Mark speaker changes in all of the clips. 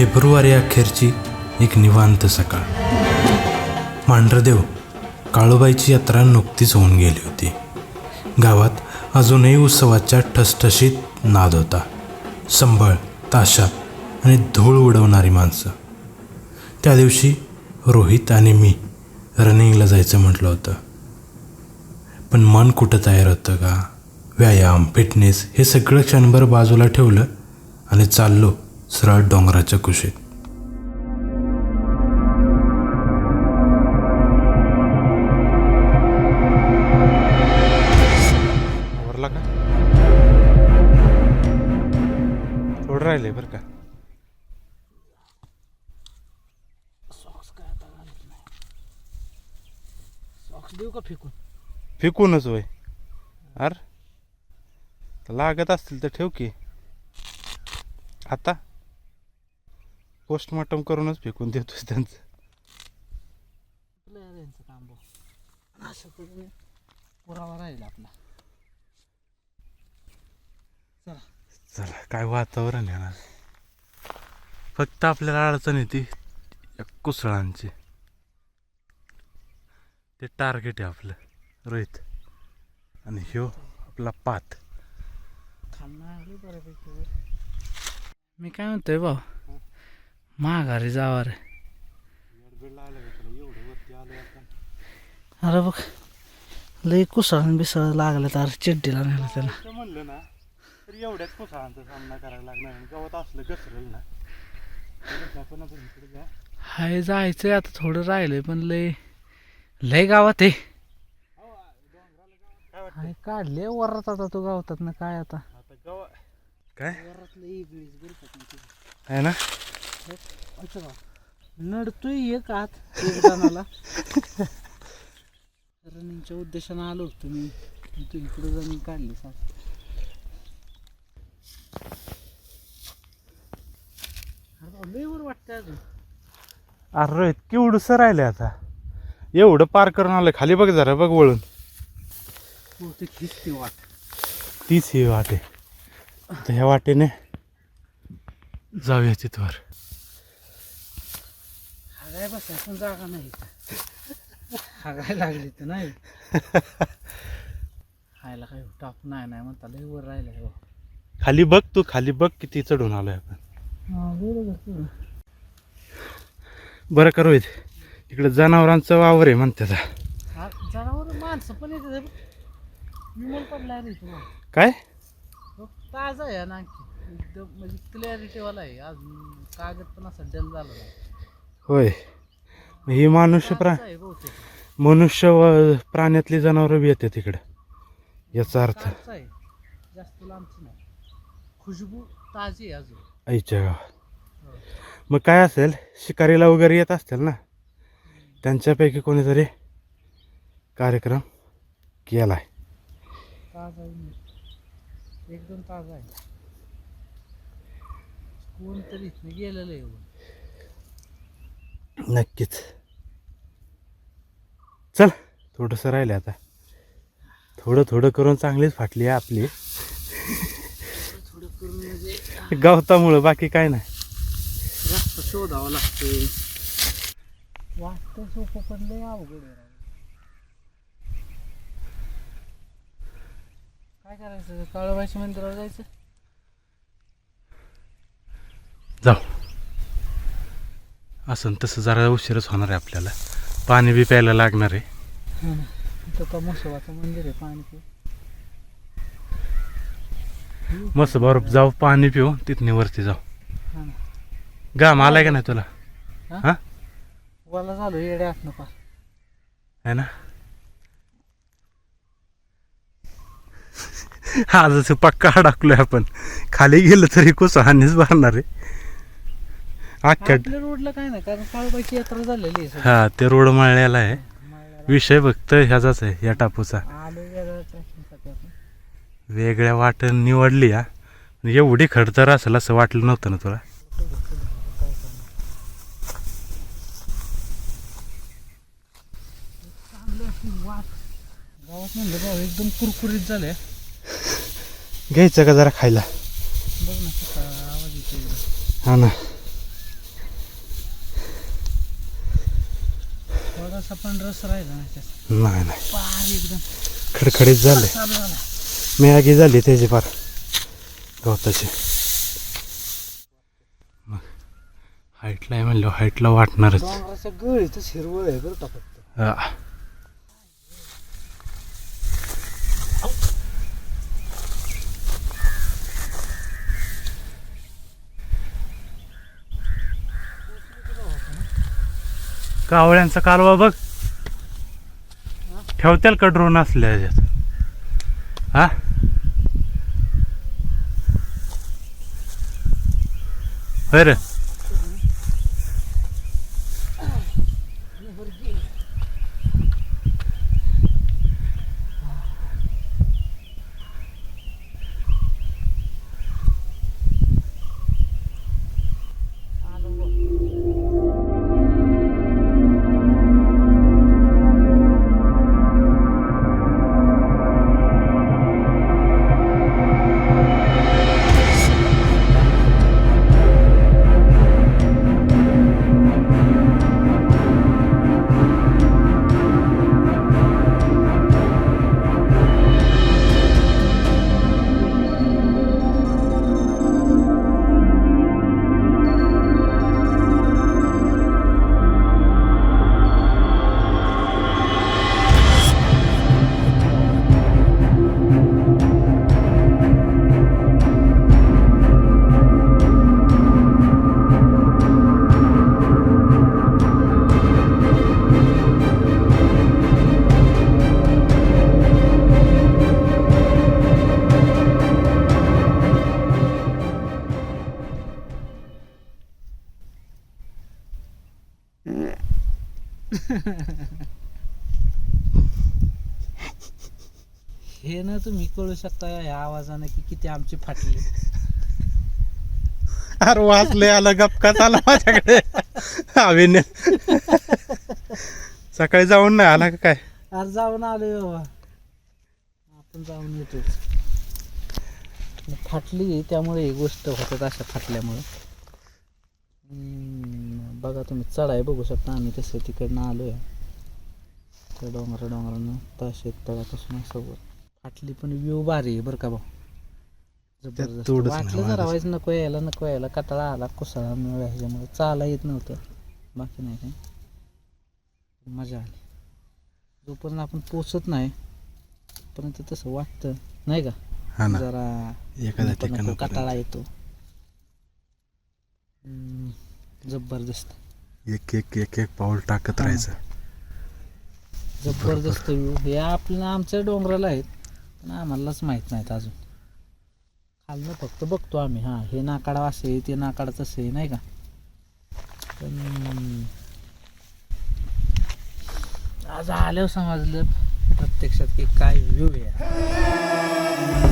Speaker 1: February अखेरची एक निवांत सकाळ. मांढरदेव काळूबाईची यात्रा नुकतीच होऊन गेली होती. गावात अजूनही उत्सवाच्या ठसठशीत नाद होता. संभळ ताशा आणि धूळ उडवणारी माणसं. त्या दिवशी रोहित आणि मी रनिंगला जायचं म्हटलं होतं. पण मन कुठं तयार होतं का? व्यायाम फिटनेस हे सगळं क्षणभर बाजूला ठेवलं आणि चाललो सरळ डोंगराच्या कुशीत.
Speaker 2: आवरला का? थोडं राहिले बरं का?
Speaker 3: सॉक्स देऊ का फेकून?
Speaker 2: फेकूनच होय अर? लागत असतील तर ठेव की. आता? पोस्टमॉर्टम करूनच फेकून देतोय त्यांचं.
Speaker 3: यांचं काम भाऊ असं करून पुरावा राहील आपला. चला.
Speaker 2: चला काय वातावरण आहे ना. फक्त आपल्याला अडचण येते या कुसळांची. ते टार्गेट आहे आपलं रोहित. आणि ह्यो आपला पात.
Speaker 3: मी काय म्हणतोय भाऊ? माघारी जावा रे अरे बघ लई कुसळ बिसळ लागलं तर चिड्डीला नेलं त्याला
Speaker 2: म्हणलं ना तर एवढ्याच कुसळांचा सामना करायला लागणार आणि गवत असलं घसरेल ना. तर आपण आपण इकडे जा.
Speaker 3: हाय जायचंय आता थोडं राहिलंय पण लय लय गावात आहे.
Speaker 2: काय वाटतं
Speaker 3: हाय काढले वरात आता तो गावतात ना काय आता?
Speaker 2: आता गव काय?
Speaker 3: वरात लई
Speaker 2: आहे ना?
Speaker 3: नडतोय एक आत एक जणाला रनिंगच्या उद्देशानं आलो पण तू इकडे जमीन काढली सात लय वर वाटतंय अजून.
Speaker 2: अरे रोहित केवढंसं राहिलंय आता. एवढं पार करून आलं खाली बघ जरा बघ वळून.
Speaker 3: बहुतेक हीच ती वाट.
Speaker 2: तीच ही वाट ह्या वाटेने जाऊया तिथवर
Speaker 3: हागाय बसाय पण जागा नाही इथं. हागाय लागली तर नाही. हायला काय टाप नाही नाही म्हणता लय वर राहिलं हो.
Speaker 2: खाली बघ तू खाली बघ किती चढून आलोय आपण.
Speaker 3: बरोबर
Speaker 2: बरं का रोहित इकडे जनावरांचं वावर आहे म्हणते आता.
Speaker 3: हा, जनावर माणसं पण येते विमल पडलाय रे तुला
Speaker 2: काय?
Speaker 3: ताजा आहे ना आणखी. एकदम म्हणजे क्लॅरिटीवाला आहे. अजून कागद पण असा डल झाला नाही.
Speaker 2: होय. ही मनुष्य प्रा मनुष्य व प्राण्यातली जनावरं बी येते तिकडं याचा अर्थ
Speaker 3: जास्त लांबची नाही. खुशबू ताजी अजून.
Speaker 2: आईच्या गावात. मग काय असेल? शिकारीला वगैरे येत असतील ना? त्यांच्यापैकी कोणीतरी कार्यक्रम केलाय.
Speaker 3: ताजा आहे. एकदम ताजा आहे. कोणतरी गेलेलं आहे.
Speaker 2: नक्कीच. चल थोडंसं राहिलं आता. थोडं थोडं करून चांगलीच फाटली आहे आपली.
Speaker 3: थोडं करून
Speaker 2: गवतामुळं बाकी काय नाही.
Speaker 3: रस्ता शोधावा लागतोय. वाटतं सोपं पण लय अवघड. काय करायचं? काळूबाईच्या मंदिरावर जायचं?
Speaker 2: जाऊ. असं तसं जरा उशीरच होणार आहे आपल्याला. पाणी बी प्यायला लागणार आहे.
Speaker 3: इथं का म्हसोबाचं मंदिर आहे पाणी पिऊ.
Speaker 2: मस्त बरोबर जाऊ पाणी पिऊ तिथने वरती जाऊ.
Speaker 3: हा ना.
Speaker 2: घाम आलाय का नाही तुला?
Speaker 3: हा?
Speaker 2: हा?
Speaker 3: वाला झालो येड्या आत पार
Speaker 2: आहे ना? आजच पक्का अडकलोय आपण. खाली गेलं तरी कोसळानेच भरणार आहे. अख्ख्या
Speaker 3: आपल्या रोडला काय नाही कारण यात्रा झालेली आहे सगळी.
Speaker 2: हा ते रोड मळलेला आहे.
Speaker 3: माळ्याला
Speaker 2: विषय फक्त ह्याचाच आहे या टापूचा.
Speaker 3: आलो वेगळ्या ट्रॅकिंगसाठी आपण
Speaker 2: वेगळ्या वाट निवडली हा. एवढी खडतर असेल असं वाटलं नव्हतं ना तुला?
Speaker 3: चांगलं अशी वाट. गावात म्हणलं एकदम कुरकुरीत झाले
Speaker 2: घ्यायचं का जरा खायला?
Speaker 3: बघ ना कसा आवाज येतो
Speaker 2: हा ना.
Speaker 3: थोडासा पण रस राहिला नाही त्याचा.
Speaker 2: नाही नाही.
Speaker 3: पार एकदम.
Speaker 2: खडखडीत झाले.
Speaker 3: साफ झाला.
Speaker 2: मॅगी झाली त्याची फार. गवताची. मग हाईटला आहे म्हणलं हाईटला वाटणारच.
Speaker 3: हिरवळ आहे बरं का फक्त.
Speaker 2: हा. कावळ्यांचा कालवा बघ. ठेवत्याल का ड्रोन असल्या ह्याच्यात? हा? होय रे.
Speaker 3: कळू शकता या आवाजाने की किती आमचे फाटले.
Speaker 2: अरे वाचले आला गपकाच आला माझ्याकडे. हवेने सकाळी जाऊन नाही आला का काय?
Speaker 3: अरे जाऊन आलोय बाबा. आपण जाऊन येतोच. फाटली त्यामुळे ही गोष्ट होतात अशा फाटल्यामुळे. बघा तुम्ही चढाई बघू शकता आम्ही तसं तिकडनं आलोय. त्या डोंगरा डोंगरानं तळाशेत तळापासून असं वर फाटली पण व्ह्यू भारी आहे बरं का भाऊ. जबरदस्त.
Speaker 2: तोडच नाही
Speaker 3: वाटलं जरा. वाईज नको यायला नको यायला. कटाळा आला कुसाळा मिळाला ह्याच्यामुळे. चाला येत नव्हतं. बाकी नाही काय. मजा आली. जोपर्यंत आपण पोचत नाही तोपर्यंत तसं वाटतं. नाही का?
Speaker 2: हा ना.
Speaker 3: जरा
Speaker 2: एखाद्या
Speaker 3: नको कटाळा येतो. हम्म, जबरदस्त.
Speaker 2: एक एक एक एक पाऊल टाकत राहायचं.
Speaker 3: जबरदस्त व्ह्यू हे आपल्या आमच्या डोंगराला आहेत. पण आम्हालाच माहीत नाहीत अजून. खालनं फक्त बघतो आम्ही हां हे नाकाडा असं आहे ते नाकाडा तसे आहे नाही का? पण आज आल्यावर समजलं प्रत्यक्षात की काय व्ह्यू आहे.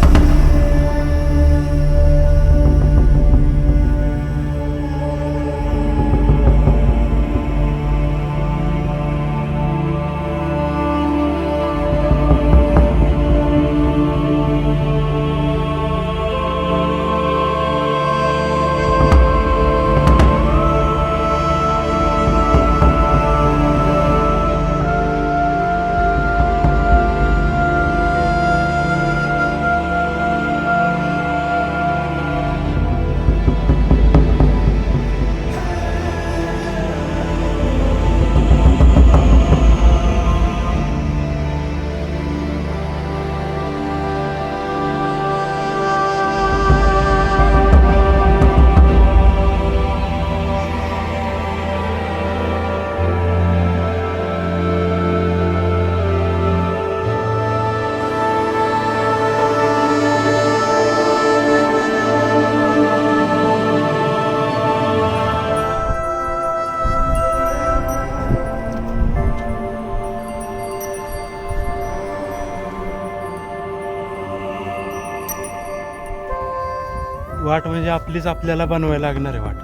Speaker 2: वाट म्हणजे आपलीच आपल्याला बनवायला लागणार आहे वाट.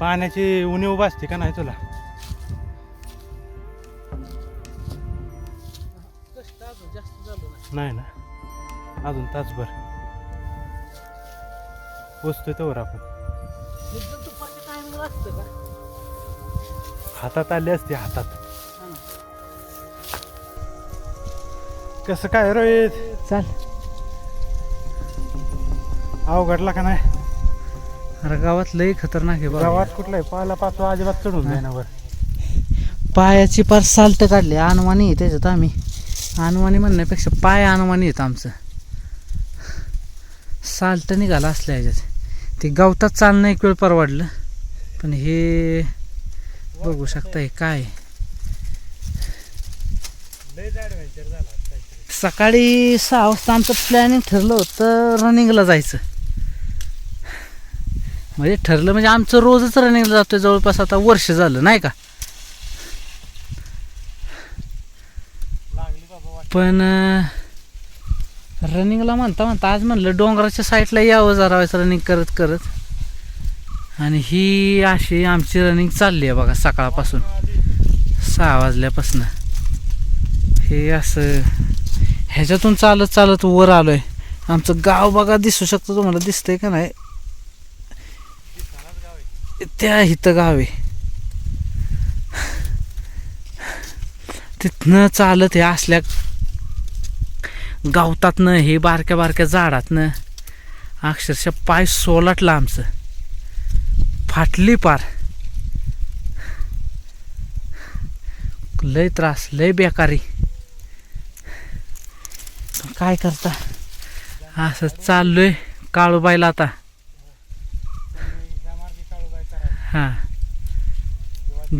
Speaker 2: पाण्याची उणीव भासते का नाही तुला?
Speaker 3: नाही.
Speaker 2: ना? अजून तासभर. पोचतोय तोवर आपण.
Speaker 3: असतं
Speaker 2: हातात आली असते हातात. कसं काय रोहित
Speaker 3: चाल.
Speaker 2: अवघडला का नाही?
Speaker 3: अरे गावात लय खतरनाक आहे
Speaker 2: गावात कुठलाय? पाला पाचवा अजिबात चढून जाईना वर.
Speaker 3: पायाची पार साल्ट काढली. अनुमानी आहे त्याच्यात आम्ही. अनुमानी म्हणण्यापेक्षा पाय अनुमानी आहेत आमचं. साल्ट निघाला असल्या ह्याच्यात. ते गवतात चालणं एक वेळ परवडलं. पण हे बघू शकता हे काय
Speaker 2: झाला.
Speaker 3: सकाळी सहा वाजता आमचं प्लॅनिंग ठरलं होतं रनिंगला जायचं. म्हणजे ठरलं म्हणजे आमचं रोजच रनिंगला जातोय जवळपास आता वर्ष झालं नाही का?
Speaker 2: लागली बाबा
Speaker 3: पण रनिंगला म्हणता म्हणता आज म्हणलं डोंगराच्या साईडला यावं जरा रनिंग करत करत. आणि ही अशी आमची रनिंग चालली आहे बघा सकाळपासून. सहा वाजल्यापासून. हे असं ह्याच्यातून चालत चालत वर आलो आहे आमचं गाव बघा दिसू शकतं तुम्हाला दिसतंय का नाही? त्या इथं गाव आहे. तिथनं चालत हे असल्या गावतातनं हे बारक्या बारक्या झाडातनं. अक्षरशः पाय सोलाटला आमचं. फाटली पार. लय त्रास लय बेकारी. काय करता? असं चाललोय काळूबाईला आता. हां.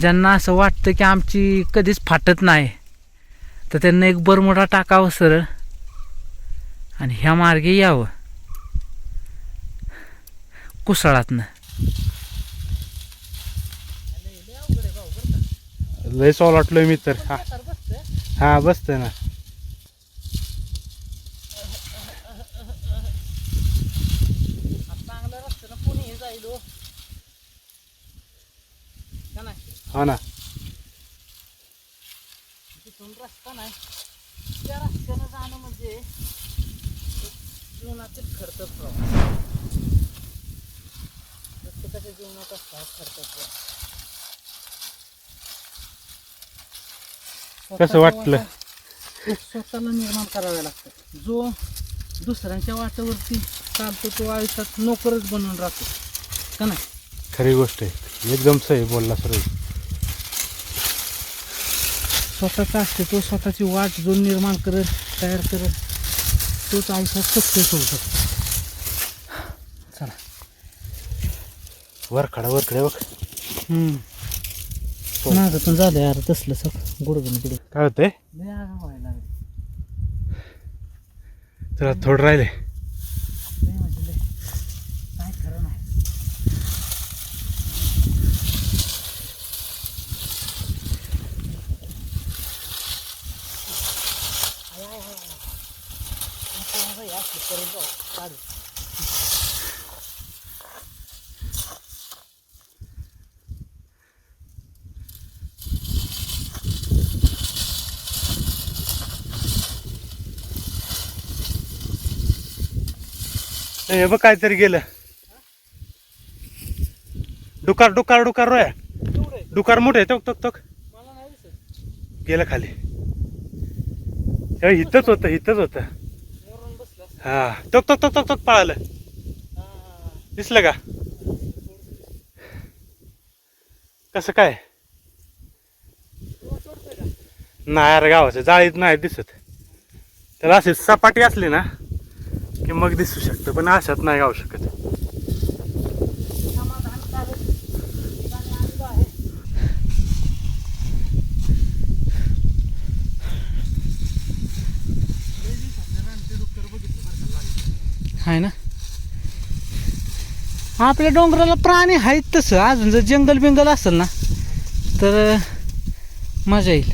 Speaker 3: ज्यांना असं वाटतं की आमची कधीच फाटत नाही तर त्यांना एक बरमोडा टाकावं सरळ आणि ह्या मार्गे यावं. कुसळातनं.
Speaker 2: लय सॉल वाटलोय मी तर. हा. हा बसतोय ना
Speaker 3: चांगलं रस्त्यानं कोणी जाईल हो. का नाही
Speaker 2: हा ना.
Speaker 3: तिथून रस्ता नाही. त्या रस्त्यानं जाणं म्हणजे जीवनातील खर्च प्रत्येकाच्या जीवनात असतात खर्च
Speaker 2: कसं वाटलं?
Speaker 3: स्वतःला निर्माण करावे लागतात जो दुसऱ्यांच्या वाटेवरती चालतो तो आयुष्यात नोकरच बनून राहतो. का नाही?
Speaker 2: खरी गोष्ट आहे. एकदम सही बोलला सर
Speaker 3: स्वतःचा असते तो स्वतःची वाट जो निर्माण करत तयार करत तोच आयुष्यात सक्सेस होऊ शकतो. चला.
Speaker 2: वरखडा वरखडे बघ.
Speaker 3: माझं पण झालं यार तसलं सगळं गुडगन गुडगन
Speaker 2: काय होतंय?
Speaker 3: व्हायला
Speaker 2: तुला थोडं राहिले
Speaker 3: लय म्हणजे लय काय खरं नाही आय, आय, आय, आय. नको बाबा, हे असलं करून जाऊ. काढू.
Speaker 2: हे बघ काहीतरी गेलं. डुकार डुकार डुकार रोया.
Speaker 3: आहे.
Speaker 2: डुकार मोठे तोक तोक तोक गेलं खाली. हे इथंच होतं इथंच होतं. हा तोक तोक तोक तोक तोक पळालं. दिसलं का? कसं काय? नाही अरे गावाचं जाळीत नाही दिसत. त्याला अशी सपाटी असली ना की मग दिसू शकतं पण अशात नाही गाव शकत
Speaker 3: आहे. ना आपल्या डोंगराला प्राणी आहेत तसं अजून जर जंगल बिंगल असेल ना तर मजा येईल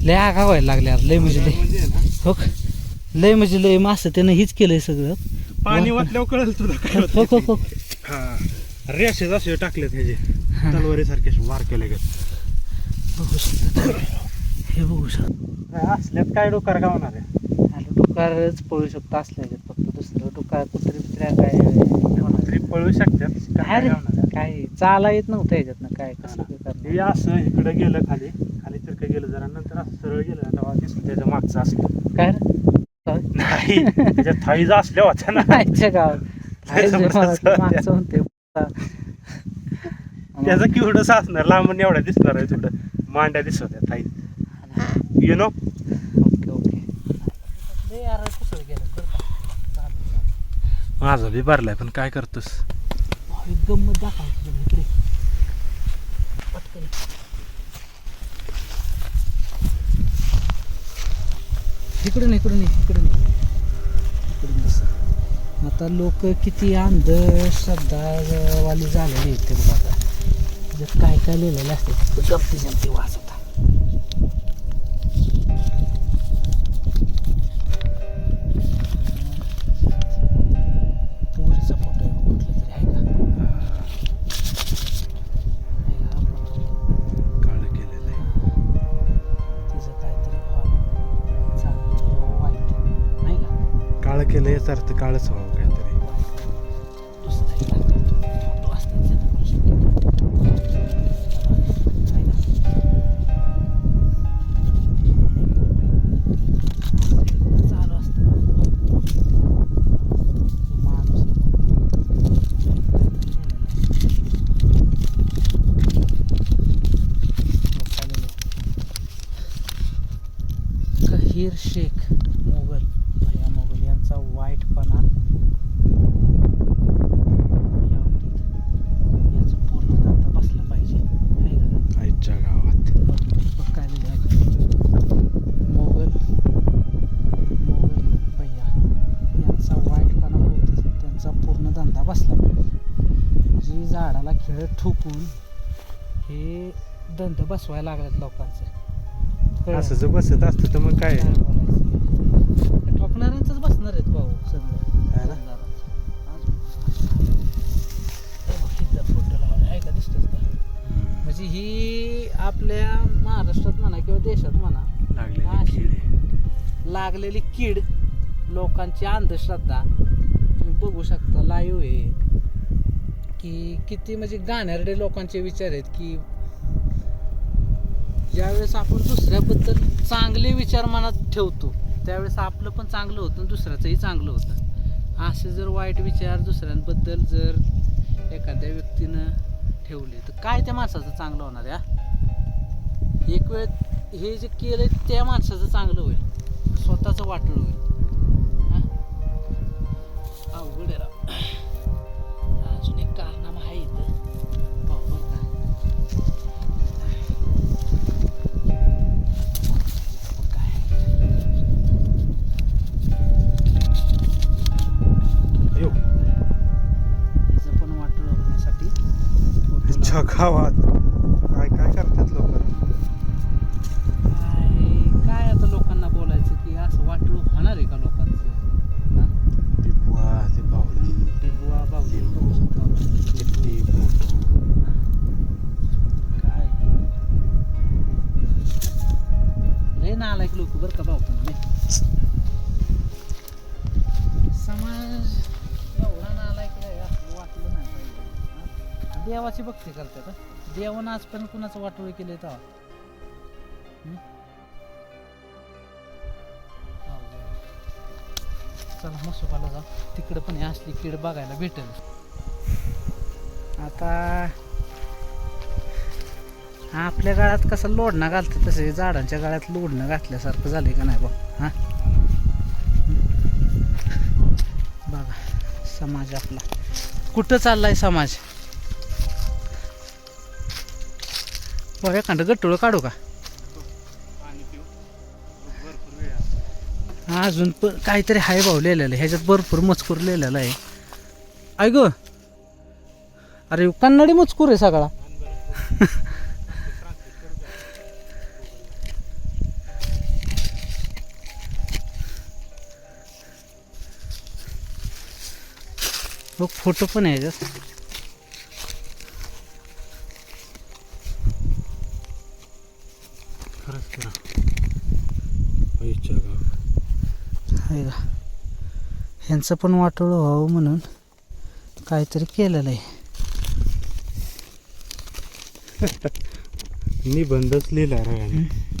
Speaker 3: लय आगा व्हायला लागले लय म्हणजे लय हो का? लय म्हणजे लय मासं त्यानं हीच केलंय सगळं.
Speaker 2: पाणी वाटल्यावर कळेल तुला काय
Speaker 3: हो हो हो.
Speaker 2: हा. रेषेच असे टाकलेत ह्याचे
Speaker 3: हा.
Speaker 2: तलवारी सारखे वार केले गे
Speaker 3: बघू शकता हे बघू शकता.
Speaker 2: असल्यात काय डोकार गावणार आहे?
Speaker 3: आता डोकारच पळू शकतो असल्या फक्त दुसरं काय कुत्री बित्र्या काय
Speaker 2: तरी पळू शकतात
Speaker 3: काय
Speaker 2: काय
Speaker 3: रे? काय चाला येत नव्हतं ह्याच्यातनं काय कसं
Speaker 2: हा
Speaker 3: काय
Speaker 2: हे
Speaker 3: करणार
Speaker 2: असं इकडे गेलं खाली खाली तर काय गेलं जरा नंतर असं सरळ गेलं तेव्हा दिसून त्याच्या मागचं असलं
Speaker 3: काय रे?
Speaker 2: नाही. त्याच्या थाईज असल्या होत्या ना.
Speaker 3: आईच्या गावात आहे जे मला ते मागचं म्हणते
Speaker 2: त्याचं किवडं असणार. लांबून एवढ्या दिसणार आहे थोडं मांड्या दिसत होत्या thigh you know
Speaker 3: okay okay. लय यार कुसळ गेलं.
Speaker 2: माझा बी भरलाय पण काय करतोस?
Speaker 3: भाऊ, एक गंमत दाखवायची इकडे. पटकन. इकडून इकडून इकडून. इकडून आता लोक किती अंधश्रद्धावाली झालेली आहेत ते बघा आता. काय काय लिहिलेलं असते गमती जमती वाच
Speaker 2: काळ केलं याचा अर्थ काळच व्हावं
Speaker 3: झाडाला खेळ ठोकून हे धंदे बसवायला लागलेत लोकांचे?
Speaker 2: असं जर बसत असतं तर मग काय
Speaker 3: ठोकणाऱ्यांचंच बसणार आहेत भाऊ. हे का दिसतोच का. म्हणजे ही आपल्या महाराष्ट्रात म्हणा किंवा देशात म्हणा.
Speaker 2: लागलेली कीड
Speaker 3: लोकांची अंधश्रद्धा तुम्ही बघू शकता लाईव्ह आहे की किती म्हणजे गाणारडे लोकांचे विचार आहेत की ज्यावेळेस आपण दुसऱ्याबद्दल चांगले विचार मनात ठेवतो त्यावेळेस आपलं पण चांगलं होतं आणि दुसऱ्याचंही चांगलं होतं. असे जर वाईट विचार दुसऱ्यांबद्दल जर एखाद्या व्यक्तीनं ठेवले तर काय त्या माणसाचं चांगलं होणार या एक वेळ हे जे केलं त्या माणसाचं चांगलं होईल स्वतःचं वाटलं होईल अवघड आहे राव. अजून एक का
Speaker 2: आईच्या
Speaker 3: देवाची भक्ती करतात देवानं आजपर्यंत कुणाचं वाटोळी केलंय तर चला मसोबाला जा. तिकडं पण हे असली कीड बघायला भेटेल. आता आपल्या गाळात कसं लोढणं घालतं तसे झाडांच्या गाळ्यात लोढणं घातल्यासारखं झालंय का नाही बघ हा? बघा समाज आपला. कुठं चाललाय समाज? बघ एखादं गट्टुळं काढू का? हा, अजून पण काहीतरी हाय भाऊ लिहिलेलं आहे. ह्याच्यात भरपूर मजकूर लिहिलेला आहे. ऐक अरे कन्नडी मजकूर आहे सगळा. बघ फोटो पण आहे ह्याच्यात आहे का ह्यांचं पण वाटोळं व्हावं म्हणून काहीतरी केलेलं आहे.
Speaker 4: निबंधच लिहिला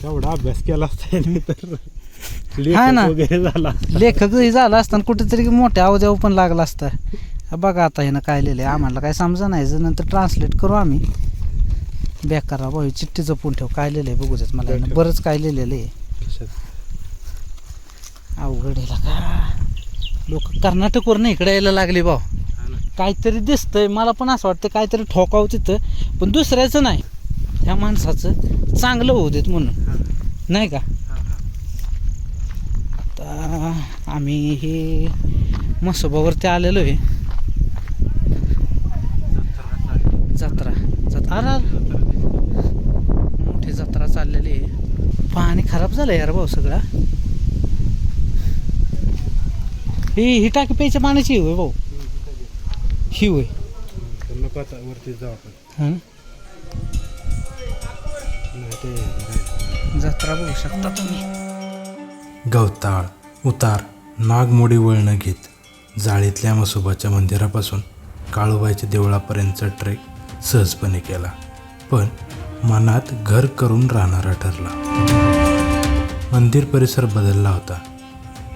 Speaker 4: एवढा अभ्यास केला असता
Speaker 3: हा ना.
Speaker 4: झाला
Speaker 3: लेखक जरी झाला असताना कुठेतरी मोठ्या अवद्यावर पण लागला असता. बघा आता ह्यानं काय लिहिलं आम्हाला काय समजा नाही. जर नंतर ट्रान्सलेट करू आम्ही. बेकार भाऊ ही चिठ्ठी जपून ठेव. काय लिहिलं आहे बघू देत मला. बरंच काय लिहिलेलं आहे. अवघड आहे का लोक कर्नाटकवरनं इकडे यायला लागले भाऊ. काहीतरी दिसतंय मला पण असं वाटतं काहीतरी ठोकावं तिथं पण दुसऱ्याचं नाही. ह्या माणसाचं चांगलं होऊ देत म्हणून. नाही का? आता आम्ही हे मसोबावरती आलेलो आहे. जत्रा जत्रा. मोठी जत्रा चाललेली आहे. पाणी खराब झालं यार भाऊ सगळा. ही ही टाकी प्यायच्या पाण्याची होय भाऊ. ही होय.
Speaker 4: नको आता वरती जाऊ आपण.
Speaker 3: हा ना?
Speaker 4: नाही ते.
Speaker 3: जत्रा बघू शकता तुम्ही.
Speaker 2: गवताळ उतार नागमोडी वळणं घेत जाळीतल्या मसोबाच्या मंदिरापासून काळूबाईच्या देवळापर्यंतचा ट्रेक सहजपणे केला पण मनात घर करून राहणारा ठरला. मंदिर परिसर बदलला होता.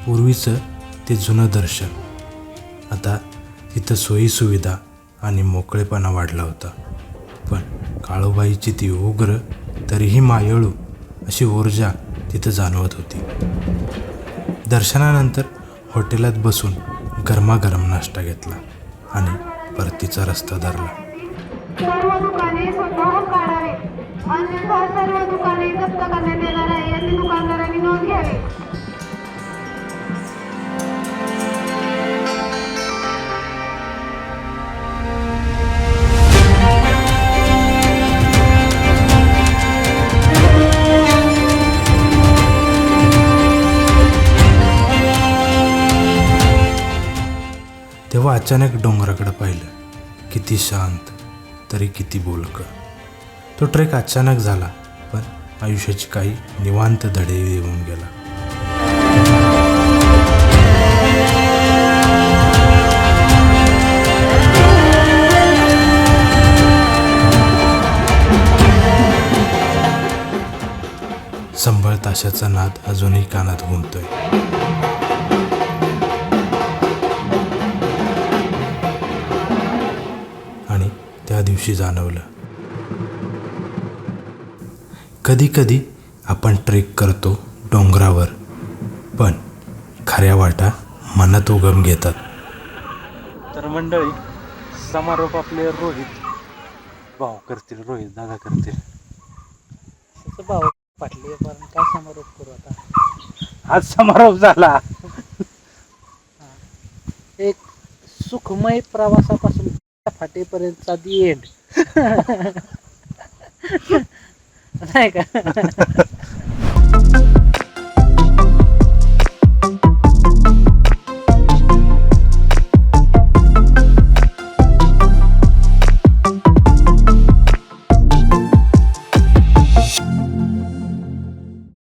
Speaker 2: पूर्वीचं ते जुनं दर्शन. आता तिथं सोयीसुविधा आणि मोकळेपणा वाढला होता. पण काळूबाईची ती उग्र तरीही मायळू अशी ऊर्जा तिथं जाणवत होती. दर्शनानंतर हॉटेलात बसून गरमागरम नाश्ता घेतला आणि परतीचा रस्ता धरला.
Speaker 5: सर्व दुकाने स्वतःहून काढावे अन्यथा सर्व दुकाने जप्त करण्यात
Speaker 2: अचानक डोंगराकडे पाहिलं. किती शांत तरी किती बोलकं. तो ट्रेक अचानक झाला पण आयुष्याची काही निवांत धडे येऊन गेला. संभळ ताशाचा नाद अजूनही कानात घुमतोय दिवशी जाणवलं. कधी कधी आपण ट्रेक करतो डोंगरावर पण खऱ्या वाटा मनात उगम घेतात.
Speaker 4: तर मंडळी समारोप आपले रोहित भाऊ करतील रोहित दादा करतील.
Speaker 3: भाऊ पाटले पण काय समारोप करू आता?
Speaker 4: आज समारोप झाला.
Speaker 3: एक सुखमय प्रवासापासून फाटेपर्यंतचा दी एंड नाही का?